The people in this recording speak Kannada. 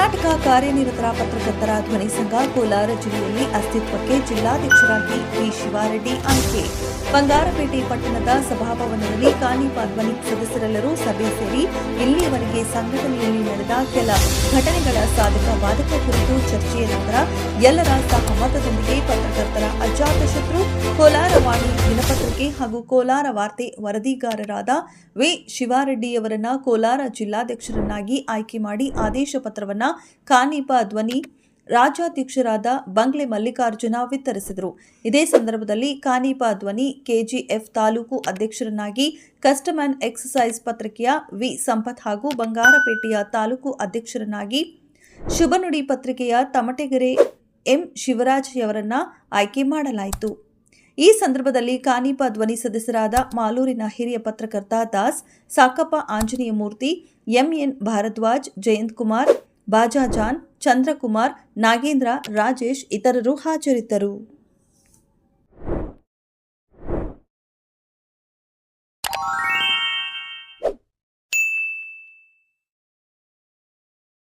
ಕಾರ್ಯನಿರತರ ಪತ್ರಕರ್ತರ ಧ್ವನಿ ಸಂಘ ಕೋಲಾರ ಜಿಲ್ಲೆಯಲ್ಲಿ ಅಸ್ತಿತ್ವಕ್ಕೆ ಜಿಲ್ಲಾಧ್ಯಕ್ಷರಾಗಿ ಪಿ ಶಿವಾರೆಡ್ಡಿ ಆಯ್ಕೆ. ಬಂಗಾರಪೇಟೆ ಪಟ್ಟಣದ ಸಭಾಭವನದಲ್ಲಿ ಕಾನಿಪಾ ಧ್ವನಿ ಸದಸ್ಯರೆಲ್ಲರೂ ಸಭೆ ಸೇರಿ ಇಲ್ಲಿಯವರೆಗೆ ಸಂಘಟನೆಯಲ್ಲಿ ನಡೆದ ಕೆಲ ಘಟನೆಗಳ ಸಾಧಕ ಬಾಧಕ ಕುರಿತು ಚರ್ಚೆಯ ನಂತರ ಎಲ್ಲರ ಸಹಮತದೊಂದಿಗೆ ಪತ್ರಕರ್ತರ ಹಾಗೂ ಕೋಲಾರ ವಾರ್ತೆ ವರದಿಗಾರರಾದ ವಿ. ಶಿವಾರೆಡ್ಡಿಯವರನ್ನ ಕೋಲಾರ ಜಿಲ್ಲಾಧ್ಯಕ್ಷರನ್ನಾಗಿ ಆಯ್ಕೆ ಮಾಡಿ ಆದೇಶ ಪತ್ರವನ್ನ ಖಾನೀಪ ಧ್ವನಿ ರಾಜ್ಯಾಧ್ಯಕ್ಷರಾದ ಬಂಗ್ಲೆ ಮಲ್ಲಿಕಾರ್ಜುನ ವಿತರಿಸಿದರು. ಇದೇ ಸಂದರ್ಭದಲ್ಲಿ ಕಾನೀಪ ಧ್ವನಿ ಕೆಜಿಎಫ್ ತಾಲೂಕು ಅಧ್ಯಕ್ಷರನ್ನಾಗಿ ಕಸ್ಟಮ್ ಅಂಡ್ ಎಕ್ಸಸೈಸ್ ಪತ್ರಿಕೆಯ ವಿ. ಸಂಪತ್ ಹಾಗೂ ಬಂಗಾರಪೇಟೆಯ ತಾಲೂಕು ಅಧ್ಯಕ್ಷರನ್ನಾಗಿ ಶುಭನುಡಿ ಪತ್ರಿಕೆಯ ತಮಟೆಗೆರೆ ಎಂ. ಶಿವರಾಜ್ಯವರನ್ನ ಆಯ್ಕೆ ಮಾಡಲಾಯಿತು. ಈ ಸಂದರ್ಭದಲ್ಲಿ ಕಾನೀಪ ಧ್ವನಿ ಸದಸ್ಯರಾದ ಮಾಲೂರಿನ ಹಿರಿಯ ಪತ್ರಕರ್ತ ದಾಸ್, ಸಾಕಪ್ಪ ಆಂಜನೇಯ ಮೂರ್ತಿ ಎಂಎನ್ ಭಾರದ್ವಾಜ್, ಜಯಂತ್ ಕುಮಾರ್, ಬಾಜಾಜಾನ್, ಚಂದ್ರಕುಮಾರ್, ನಾಗೇಂದ್ರ, ರಾಜೇಶ್ ಇತರರು ಹಾಜರಿದ್ದರು.